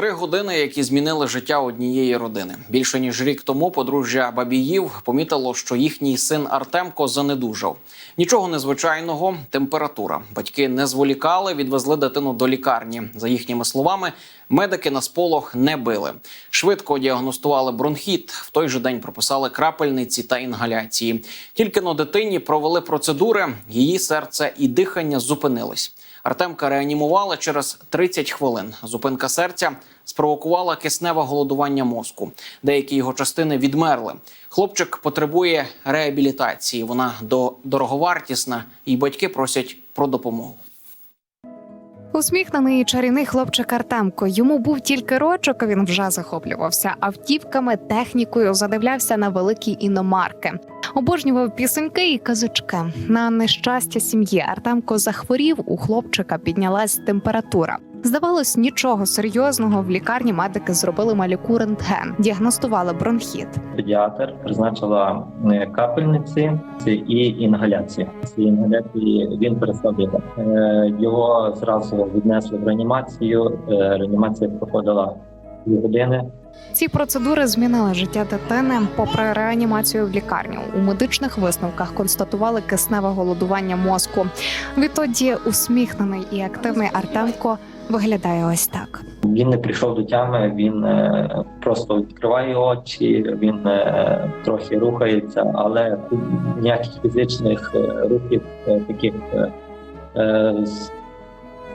Три години, які змінили життя однієї родини. Більше ніж рік тому подружжя Бабіїв помітило, що їхній син Артемко занедужав. Нічого незвичайного, температура. Батьки не зволікали, відвезли дитину до лікарні. За їхніми словами, медики на сполох не били. Швидко діагностували бронхіт. В той же день прописали крапельниці та інгаляції. Тільки но дитині провели процедури, її серце і дихання зупинились. Артемка реанімували через 30 хвилин. Зупинка серця спровокувала кисневе голодування мозку. Деякі його частини відмерли. Хлопчик потребує реабілітації. Вона до дороговартісна, і батьки просять про допомогу. Усміхнений і чарівний хлопчик Артемко. Йому був тільки рочок, він вже захоплювався автівками, технікою, задивлявся на великі іномарки. Обожнював пісеньки і казочки. На нещастя сім'ї Артемко захворів. У хлопчика піднялась температура. Здавалось, нічого серйозного. В лікарні медики зробили малюку рентген, діагностували бронхіт. педіатр призначила капельниці і інгаляції. Ці інгаляції він перестав дихати. Е, Його зразу віднесли в реанімацію. Е, Реанімація проходила години. Ці процедури змінили життя дитини. Попри реанімацію в лікарню, у медичних висновках констатували кисневе голодування мозку. Відтоді усміхнений і активний Артемко виглядає ось так. Він не прийшов до тями. Він е, просто відкриває очі. Він е, трохи рухається, але ніяких фізичних е, рухів таких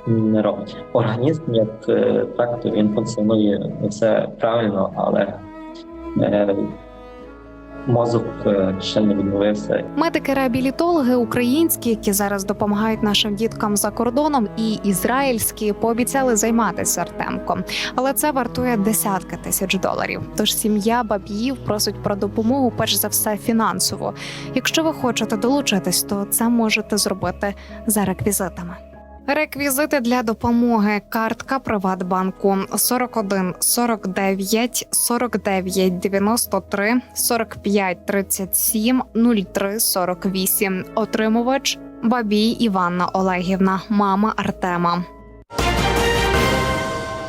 не робить. Організм, як е, він функціонує все правильно, але е, мозок е, ще не відновився. Медики-реабілітологи українські, які зараз допомагають нашим діткам за кордоном, і ізраїльські пообіцяли займатися Артемком. Але це вартує десятки тисяч доларів. Тож сім'я баб'їв просить про допомогу, перш за все, фінансово. Якщо ви хочете долучитись, то це можете зробити за реквізитами. Реквізити для допомоги. Картка Приватбанку 41 49 49 93 45 37 03 48. Отримувач Бабій Іванна Олегівна, мама Артема.